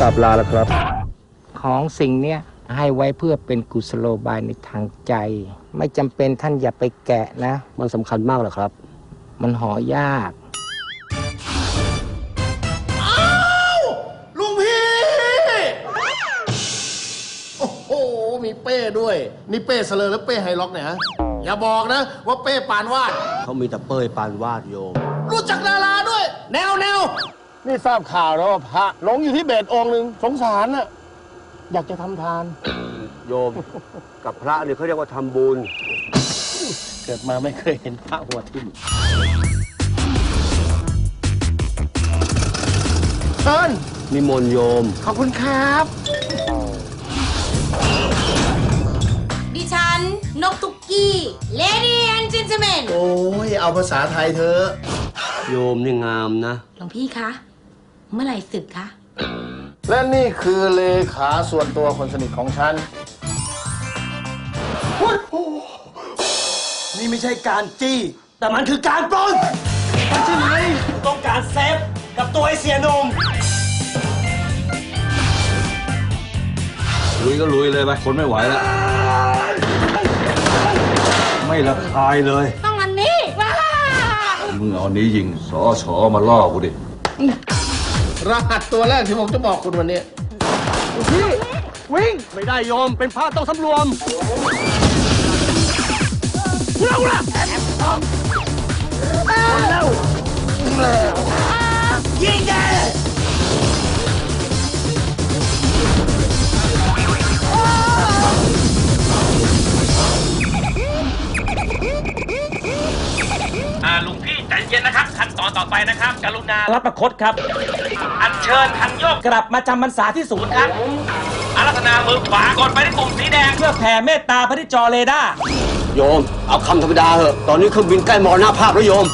กราบลาแล้วครับ ของสิ่งเนี้ยให้ไว้เพื่อเป็นกุศโลบายในทางใจ ไม่จำเป็นท่านอย่าไปแกะนะ มันสำคัญมากเหรอครับ มันหอยาก ลุงพี่ โอ้โห มีเป้ด้วย นี่เป้เสลอหรือเป้ไฮล็อกเนี่ยฮะ อย่าบอกนะ ว่าเป้ปานวาด เขามีแต่เป้ยปานวาดโยม รู้จักดาราด้วย แนวแนว นี่ทราบข่าวแล้วว่าพระหลงอยู่ที่เบสองค์หนึ่งสงสารน่ะอยากจะทำทาน โยม กับพระเนี่ยเขาเรียกว่าทำบุญ เกิดมาไม่เคยเห็นพระหัวทิ่มเชิญนิมนต์โยม ขอบคุณครับ ดิฉัน นกตุกกี้ Lady and Gentlemen โอ้ย เอาภาษาไทยเถอะ โยมนี่งามนะ หลวงพี่คะ เมื่อไหร่ศึกคะ และนี่คือเลขาส่วนตัวคนสนิทของฉัน นี่ไม่ใช่การจี้ แต่มันคือการปล้นมันใช่ไหมต้องการเซฟกับตัวไอเสียหนม ลุยก็ลุยเลยไปคนไม่ไหวแล้ว ไม่ละคายเลยต้องอันนี้ว้ามึงเอานี้ยิงสอชอมาล่อกูดิ รหัสตัวแรกที่ผมจะบอกคุณวันนี้วิ่งไม่ได้โยมเป็นพระต้องสำรวมอ่าลุงพี่ใจเย็นนะครับ ขั้นตอนต่อไปนะครับ กรุณารับประคตครับ อัญเชิญคันโยกกลับมาจำพรรษาที่ศูนย์ครับอารัธนามือขวากดไปที่ปุ่มสีแดง เพื่อแผ่เมตตาพระที่จอเรดาร์โยม เอาคำธรรมดาเหอะ ตอนนี้เครื่องบินใกล้มอหน้าภาพแล้วโยม